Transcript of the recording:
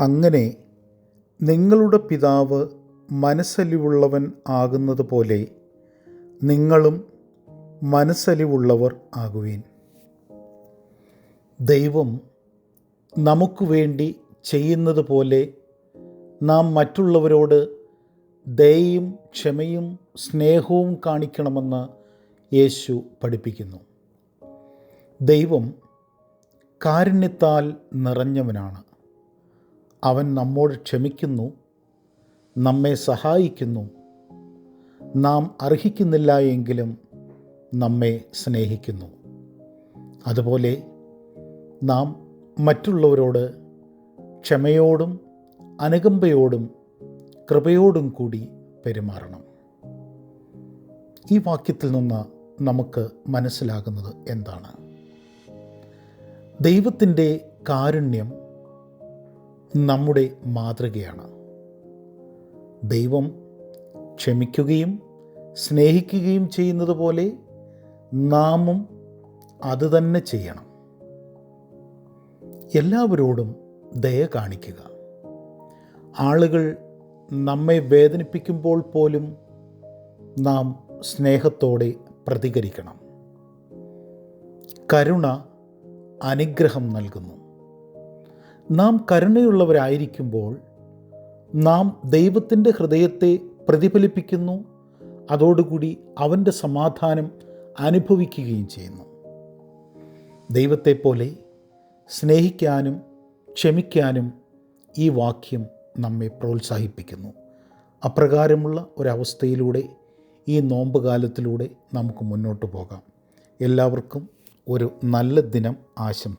അങ്ങനെ നിങ്ങളുടെ പിതാവ് മനസ്സലിവുള്ളവൻ ആകുന്നത് പോലെ നിങ്ങളും മനസ്സലിവുള്ളവർ ആകുവീൻ. ദൈവം നമുക്ക് വേണ്ടി ചെയ്യുന്നത് പോലെ നാം മറ്റുള്ളവരോട് ദയയും ക്ഷമയും സ്നേഹവും കാണിക്കണമെന്ന് യേശു പഠിപ്പിക്കുന്നു. ദൈവം കാരുണ്യത്താൽ നിറഞ്ഞവനാണ്. അവൻ നമ്മോട് ക്ഷമിക്കുന്നു നമ്മെ സഹായിക്കുന്നു. നാം അർഹിക്കുന്നില്ല എങ്കിലും നമ്മെ സ്നേഹിക്കുന്നു. അതുപോലെ നാം മറ്റുള്ളവരോട് ക്ഷമയോടും അനുകമ്പയോടും കൃപയോടും കൂടി പെരുമാറണം. ഈ വാക്യത്തിൽ നിന്ന് നമുക്ക് മനസ്സിലാകുന്നത് എന്താണ്? ദൈവത്തിന്റെ കാരുണ്യം നമ്മുടെ മാതൃകയാണ്. ദൈവം ക്ഷമിക്കുകയും സ്നേഹിക്കുകയും ചെയ്യുന്നത് പോലെ നാമും അത് തന്നെ ചെയ്യണം. എല്ലാവരോടും ദയ കാണിക്കുക. ആളുകൾ നമ്മെ വേദനിപ്പിക്കുമ്പോൾ പോലും നാം സ്നേഹത്തോടെ പ്രതികരിക്കണം. കരുണ അനുഗ്രഹം നൽകുന്നു. നാം കരുണയുള്ളവരായിരിക്കുമ്പോൾ നാം ദൈവത്തിന്റെ ഹൃദയത്തെ പ്രതിഫലിപ്പിക്കുന്നു അതോടുകൂടി അവന്റെ സമാധാനം അനുഭവിക്കുകയും ചെയ്യുന്നു. ദൈവത്തെപ്പോലെ സ്നേഹിക്കാനും ക്ഷമിക്കാനും ഈ വാക്യം നമ്മെ പ്രോത്സാഹിപ്പിക്കുന്നു. അപ്രകാരമുള്ള ഒരവസ്ഥയിലൂടെ ഈ നോമ്പ് കാലത്തിലൂടെ നമുക്ക് മുന്നോട്ട് പോകാം. എല്ലാവർക്കും ഒരു നല്ല ദിനം ആശംസ